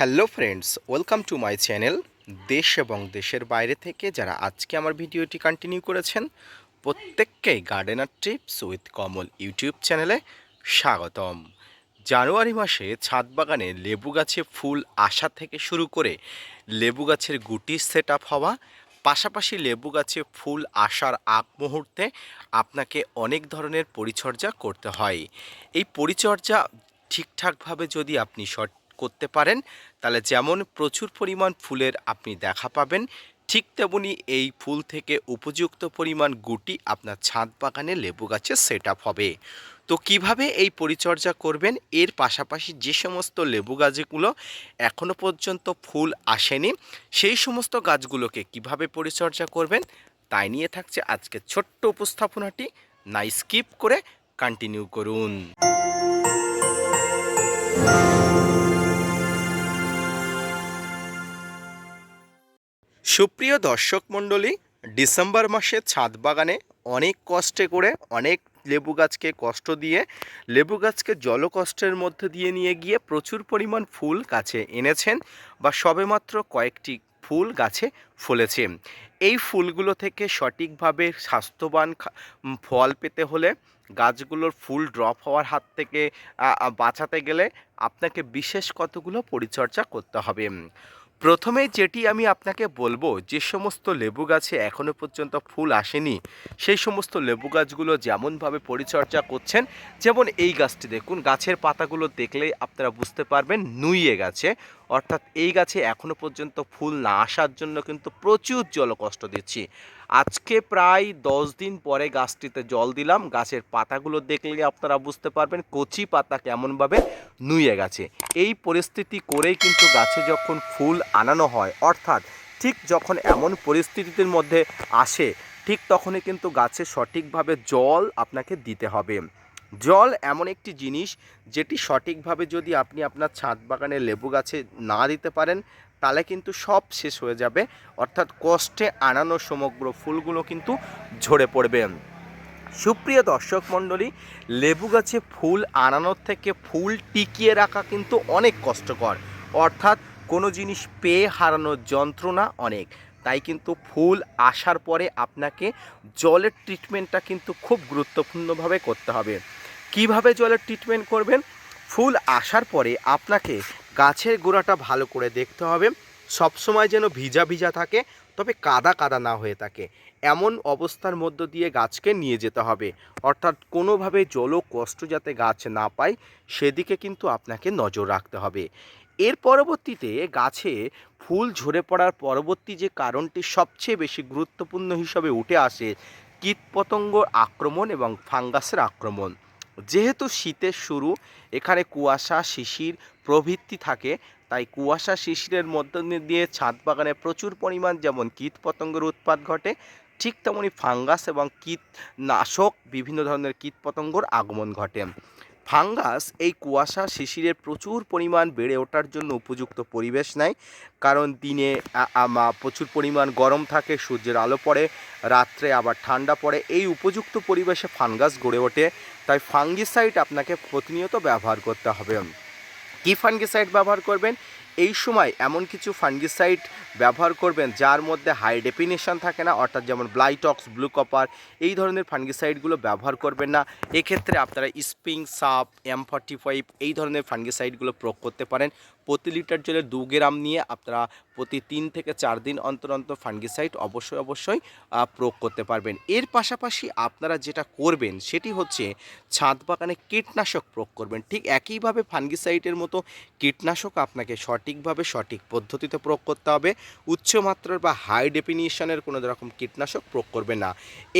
Hello friends welcome to my channel দেশ এবং দেশের বাইরে থেকে যারা আজকে আমার ভিডিওটি কন্টিনিউ করেছেন, প্রত্যেককেই gardener trips with Kamal YouTube চ্যানেলে স্বাগতম। জানুয়ারি মাসে ছাদ বাগানে লেবু গাছে ফুল আসা থেকে শুরু করে লেবু গাছের গুটি সেট আপ হওয়া, পাশাপাশি লেবু গাছে ফুল আসার আগ মুহূর্তে আপনাকে অনেক ধরনের পরিচর্যা করতে হয়। এই পরিচর্যা ঠিকঠাকভাবে যদি আপনি শর্ট করতে পারেন। তাহলে যেমন প্রচুর পরিমাণ ফুলের আপনি দেখা পাবেন, ঠিক তেমনি এই ফুল থেকে উপযুক্ত পরিমাণ গুটি আপনার ছাদ বাগানে লেবু গাছে সেট আপ হবে। তো কীভাবে এই পরিচর্যা করবেন? এর পাশাপাশি যে সমস্ত লেবু গাছগুলো এখনও পর্যন্ত ফুল আসেনি, সেই সমস্ত গাছগুলোকে কীভাবে পরিচর্যা করবেন? তাই নিয়ে থাকছে আজকে ছোট্ট উপস্থাপনাটি। না স্কিপ করে কন্টিনিউ করুন। সুপ্রিয় দর্শক মণ্ডলী, ডিসেম্বর মাসে ছাদ বাগানে অনেক কষ্টে করে, অনেক লেবু গাছকে কষ্ট দিয়ে, লেবু গাছকে জলকষ্টের মধ্যে দিয়ে নিয়ে গিয়ে প্রচুর পরিমাণ ফুল গাছে এনেছেন বা সবেমাত্র কয়েকটি ফুল গাছে ফলেছে। এই ফুলগুলো থেকে সঠিকভাবে স্বাস্থ্যবান ফল পেতে হলে গাছগুলোর ফুল ড্রপ হওয়ার হাত থেকে বাঁচাতে গেলে আপনাকে বিশেষ কতগুলো পরিচর্যা করতে হবে। প্রথমে যেটি আমি আপনাকে বলব, যে সমস্ত লেবু গাছে এখনও পর্যন্ত ফুল আসেনি, সেই সমস্ত লেবু গাছগুলো যেমনভাবে পরিচর্যা করছেন, যেমন এই গাছটি দেখুন, গাছের পাতাগুলো দেখলেই আপনারা বুঝতে পারবেন নুইয়ে গেছে। অর্থাৎ এই গাছে এখনও পর্যন্ত ফুল না আসার জন্য কিন্তু প্রচুর জল কষ্ট দিচ্ছি। আজকে প্রায় দশ দিন পরে গাছটিতে জল দিলাম। গাছের পাতাগুলো দেখলে আপনারা বুঝতে পারবেন কচি পাতা কেমনভাবে নুয়ে গেছে। এই পরিস্থিতি করেই কিন্তু গাছে যখন ফুল আনানো হয়, অর্থাৎ ঠিক যখন এমন পরিস্থিতির মধ্যে আসে, ঠিক তখনই কিন্তু গাছে সঠিকভাবে জল আপনাকে দিতে হবে। জল এমন একটি জিনিস যেটি সঠিকভাবে যদি আপনি আপনার ছাদ বাগানে লেবু গাছে না দিতে পারেন, তাহলে কিন্তু সব শেষ হয়ে যাবে। অর্থাৎ কষ্টে আনানো সমগ্র ফুলগুলো কিন্তু ঝরে পড়বে। সুপ্রিয় দর্শক মণ্ডলী, লেবু গাছে ফুল আনানোর থেকে ফুল টিকিয়ে রাখা কিন্তু অনেক কষ্টকর। অর্থাৎ কোনো জিনিস পেয়ে হারানোর যন্ত্রণা অনেক। তাই কিন্তু ফুল আসার পরে আপনাকে জলের ট্রিটমেন্টটা কিন্তু খুব গুরুত্বপূর্ণভাবে করতে হবে। কীভাবে জলের ট্রিটমেন্ট করবেন? ফুল আসার পরে আপনাকে গাছের গোড়াটা ভালো করে দেখতে হবে। সবসময় যেন ভিজা ভিজা থাকে, তবে কাদা কাদা না হয়ে থাকে। এমন অবস্থার মধ্য দিয়ে গাছকে নিয়ে যেতে হবে। অর্থাৎ কোনোভাবে জল কষ্ট যাতে গাছ না পায়, সেদিকে কিন্তু আপনাকে নজর রাখতে হবে। এর পরবর্তীতে গাছে ফুল ঝরে পড়ার পরবর্তী যে কারণটি সবচেয়ে বেশি গুরুত্বপূর্ণ হিসাবে উঠে আসে, কীটপতঙ্গ আক্রমণ এবং ফাঙ্গাসের আক্রমণ। যেহেতু শীতের শুরু, এখানে কুয়াশা, শিশির প্রভৃতি থাকে, তাই কুয়াশা, শিশিরের মধ্য দিয়ে ছাদ বাগানে প্রচুর পরিমাণ যেমন কীটপতঙ্গের উৎপাত ঘটে, ঠিক তেমনই ফাঙ্গাস এবং কীটনাশক বিভিন্ন ধরনের কীটপতঙ্গর আগমন ঘটে। ফাঙ্গাস এই কুয়াশা শিশিরের প্রচুর পরিমাণ বেড়ে ওঠার জন্য উপযুক্ত পরিবেশ নেয়। কারণ দিনে প্রচুর পরিমাণ গরম থাকে, সূর্যের আলো পড়ে, রাত্রে আবার ঠান্ডা পড়ে। এই উপযুক্ত পরিবেশে ফাঙ্গাস গড়ে ওঠে। তাই ফাঙ্গিসাইড আপনাকে প্রতিনিয়ত ব্যবহার করতে হবে। কী ফাঙ্গিসাইড ব্যবহার করবেন? এই সময় এমন কিছু ফাঙ্গিসাইড ব্যবহার করবেন যার মধ্যে হাই ডেফিনেশন থাকে না, অর্থাৎ যেমন ব্লাইটক্স ব্লু কপার এই ধরনের ফাঙ্গিসাইডগুলো ব্যবহার করবেন না। এক্ষেত্রে আপনারা স্পিং সাপ এম ফর্টি ফাইভ এই ধরনের ফাঙ্গিসাইডগুলো প্রয়োগ করতে পারেন। প্রতি লিটার জলে দু গ্রাম নিয়ে আপনারা প্রতি তিন থেকে চার দিন অন্তর অন্তর ফাঙ্গিসাইড অবশ্যই অবশ্যই প্রয়োগ করতে পারবেন। এর পাশাপাশি আপনারা যেটা করবেন সেটি হচ্ছে ছাদ বাগানে কীটনাশক প্রয়োগ করবেন। ঠিক একইভাবে ফাঙ্গিসাইডের মতো কীটনাশক আপনাকে সঠিকভাবে, সঠিক পদ্ধতিতে প্রয়োগ করতে হবে। উচ্চমাত্রার বা হাই ডেফিনিশনের কোনো রকম কীটনাশক প্রয়োগ করবেন না।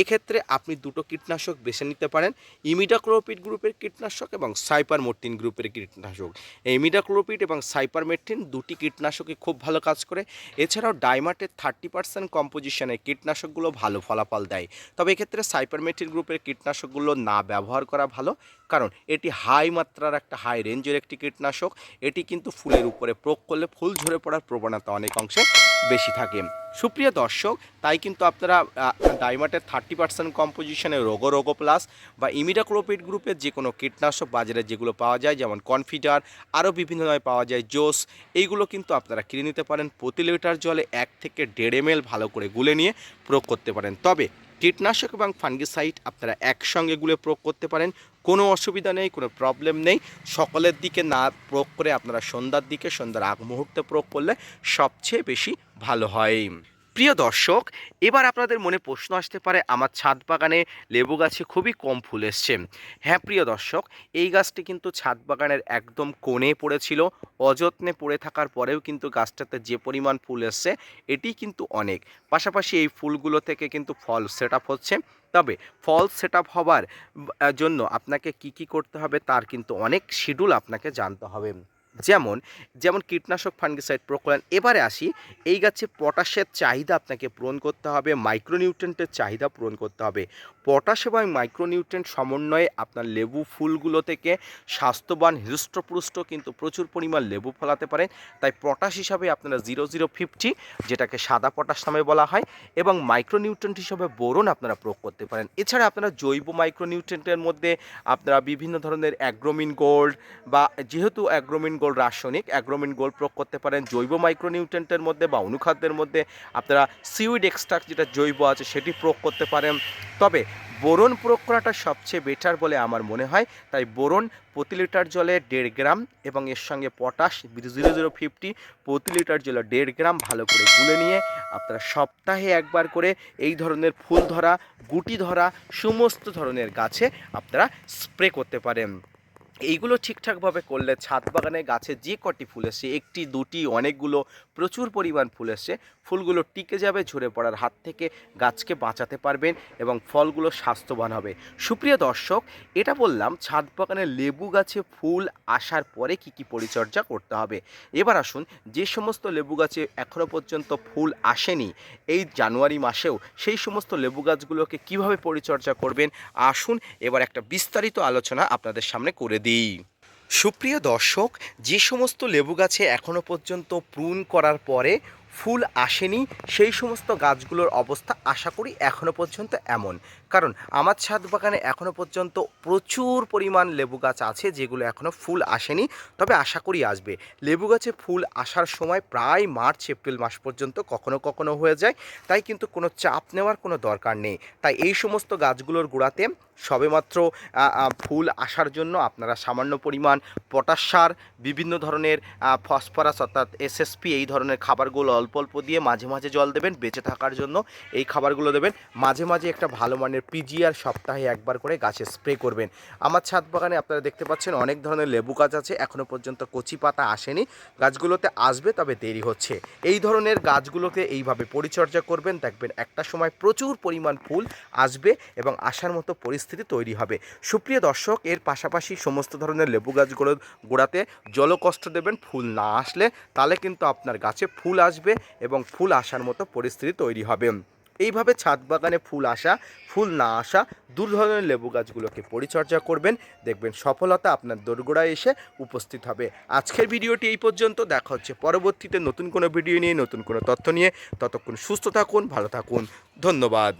এক্ষেত্রে আপনি দুটো কীটনাশক বেছে নিতে পারেন। ইমিডাক্লোপিড গ্রুপের কীটনাশক এবং সাইপারমোরটিন গ্রুপের কীটনাশক। ইমিডাক্লোপিড এবং সাইপারমেট্রিন দুটি কীটনাশকই খুব ভালো কাজ করে। এছাড়াও ডাইমার্টের থার্টি পার্সেন্ট কম্পোজিশনে কীটনাশকগুলো ভালো ফলাফল দেয়। তবে এক্ষেত্রে সাইপারমেট্রিন গ্রুপের কীটনাশকগুলো না ব্যবহার করা ভালো, কারণ এটি হাই মাত্রার একটা হাই রেঞ্জের একটি কীটনাশক। এটি কিন্তু ফুলের উপরে প্রয়োগ করলে ফুল ঝরে পড়ার প্রবণতা অনেক অংশে বেশি থাকে। সুপ্রিয় দর্শক, তাই কিন্তু আপনারা ডাইমাটের থার্টি পার্সেন্ট কম্পোজিশনে রোগো রোগো প্লাস বা ইমিডাক্লোপিড গ্রুপের যে কোনো কীটনাশক বাজারে যেগুলো পাওয়া যায়, যেমন কনফিডার, আরও বিভিন্ন ধরনের পাওয়া যায়, জোস, এইগুলো কিন্তু আপনারা কিনে নিতে পারেন প্রতি লিটার জলে এক থেকে দেড় এম ভালো করে গুলে নিয়ে প্রয়োগ করতে পারেন। তবে কীটনাশক এবং ফাঙ্গিসাইড আপনারা একসঙ্গে গুলে প্রয়োগ করতে পারেন। কোনো অসুবিধা নেই, কোনো প্রবলেম নেই। সকালের দিকে না প্রয়োগ করে আপনারা সন্ধ্যার দিকে, সন্ধ্যার আগ মুহূর্তে প্রয়োগ করলে সবচেয়ে বেশি ভালো হয়। প্রিয় দর্শক, এবার আপনাদের মনে প্রশ্ন আসতে পারে, আমার ছাদ বাগানে লেবু গাছে খুবই কম ফুল এসছে। হ্যাঁ প্রিয় দর্শক, এই গাছটি কিন্তু ছাদ বাগানের একদম কোণে পড়েছিল, অযত্নে পড়ে থাকার পরেও কিন্তু গাছটাতে যে পরিমাণ ফুল এসছে, এটি কিন্তু অনেক। পাশাপাশি এই ফুলগুলো থেকে কিন্তু ফল সেট হচ্ছে। তবে ফলস সেট হবার জন্য আপনাকে কি কি করতে হবে তার কিন্তু অনেক শিডিউল আপনাকে জানতে হবে। যেমন যেমন কীটনাশক ফাঙ্গিসাইড প্রকল্প। এবারে আসি, এই গাছে পটাশের চাহিদা আপনাকে পূরণ করতে হবে মাইক্রোনিউট্রেন্টের চাহিদা পূরণ করতে হবে। পটাশ এবং মাইক্রোনিউট্রেন্ট সমন্বয়ে আপনার লেবু ফুলগুলো থেকে স্বাস্থ্যবান হৃষ্টপুষ্ট কিন্তু প্রচুর পরিমাণ লেবু ফলাতে পারেন। তাই পটাশ হিসাবে আপনারা জিরো জিরো ফিফটি, যেটাকে সাদা পটাশ নামে বলা হয়, এবং মাইক্রোনিউট্রেন্ট হিসাবে বোরন আপনারা প্রয়োগ করতে পারেন। এছাড়া আপনারা জৈব মাইক্রোনিউট্রেন্টের মধ্যে আপনারা বিভিন্ন ধরনের অ্যাগ্রোমিন গোল্ড বা যেহেতু অ্যাগ্রোমিন গোল্ড রাসায়নিক, অ্যাগ্রোমিন গোল্ড প্রয়োগ করতে পারেন। জৈব মাইক্রোনিউট্রেন্টের মধ্যে বা অনুখাদ্যের মধ্যে আপনারা সিউইড এক্সট্রাক্ট যেটা জৈব আছে সেটি প্রয়োগ করতে পারেন। তবে বোরন প্রয়োগ করাটা সবচেয়ে বেটার বলে আমার মনে হয়। তাই বোরন প্রতি লিটার জলে দেড় গ্রাম এবং এর সঙ্গে পটাশ জিরো জিরো ফিফটি প্রতি লিটার জলে দেড় গ্রাম ভালো করে গুলে নিয়ে আপনারা সপ্তাহে একবার করে এই ধরনের ফুল ধরা, গুটি ধরা, সমস্ত ধরনের গাছে আপনারা স্প্রে করতে পারেন। এইগুলো ঠিকঠাকভাবে করলে ছাদ বাগানে গাছে যে কটি ফুল এসছে, একটি, দুটি, অনেকগুলো প্রচুর পরিমাণ ফুল এসছে, ফুলগুলো টিকে যাবে, ঝরে পড়ার হাত থেকে গাছকে বাঁচাতে পারবেন এবং ফলগুলো স্বাস্থ্যবান হবে। সুপ্রিয় দর্শক, এটা বললাম ছাদ বাগানে লেবু গাছে ফুল আসার পরে কি কি পরিচর্যা করতে হবে। এবার আসুন, যে সমস্ত লেবু গাছে এখনও পর্যন্ত ফুল আসেনি, এই জানুয়ারি মাসেও সেই সমস্ত লেবু গাছগুলোকে কীভাবে পরিচর্যা করবেন, আসুন এবার একটা বিস্তারিত আলোচনা আপনাদের সামনে করে দিই। সুপ্রিয় দর্শক যে সমস্ত লেবু গাছে এখনও পর্যন্ত প্রুন করার পরে ফুল আসেনি, সেই সমস্ত গাছগুলোর অবস্থা আশা করি এখনও পর্যন্ত এমন। কারণ আমার ছাদ বাগানে এখনও পর্যন্ত প্রচুর পরিমাণ লেবু গাছ আছে যেগুলো এখনও ফুল আসেনি, তবে আশা করি আসবে। লেবু গাছে ফুল আসার সময় প্রায় মার্চ, এপ্রিল মাস পর্যন্ত কখনো কখনো হয়ে যায়, তাই কিন্তু কোনো চাপ নেওয়ার কোনো দরকার নেই। তাই এই সমস্ত গাছগুলোর গোড়াতে সবেমাত্র ফুল আসার জন্য আপনারা সামান্য পরিমাণ পটাশ সার, বিভিন্ন ধরনের ফসফরাস অর্থাৎ এসএসপি এই ধরনের খাবারগুলো অল্প অল্প দিয়ে মাঝে মাঝে জল দেবেন, বেঁচে থাকার জন্য এই খাবারগুলো দেবেন। মাঝে মাঝে একটা ভালো মানের পিজিআর সপ্তাহে একবার করে গাছে স্প্রে করবেন। আমার ছাদ বাগানে আপনারা দেখতে পাচ্ছেন অনেক ধরনের লেবু গাছ আছে এখনও পর্যন্ত কচি পাতা আসেনি। গাছগুলোতে আসবে, তবে দেরি হচ্ছে। এই ধরনের গাছগুলোকে এইভাবে পরিচর্যা করবেন, দেখবেন একটা সময় প্রচুর পরিমাণ ফুল আসবে এবং আসার মতো পরিস্থিতি তৈরি হবে। সুপ্রিয় দর্শক, এর পাশাপাশি সমস্ত ধরনের লেবু গাছগুলোর গোড়াতে জলকষ্ট দেবেন, ফুল না আসলে তাহলে কিন্তু আপনার গাছে ফুল আসবে এবং ফুল আসার মতো পরিস্থিতি তৈরি হবে। এইভাবে ছাদ বাগানে ফুল আসা, ফুল না আসা দু ধরনের লেবু গাছগুলোকে পরিচর্যা করবেন। দেখবেন সফলতা আপনার দোরগোড়ায় এসে উপস্থিত হবে। আজকের ভিডিওটি এই পর্যন্ত। দেখা হচ্ছে পরবর্তীতে নতুন কোনো ভিডিও নিয়ে, নতুন কোনো তথ্য নিয়ে। ততক্ষণ সুস্থ থাকুন, ভালো থাকুন। ধন্যবাদ।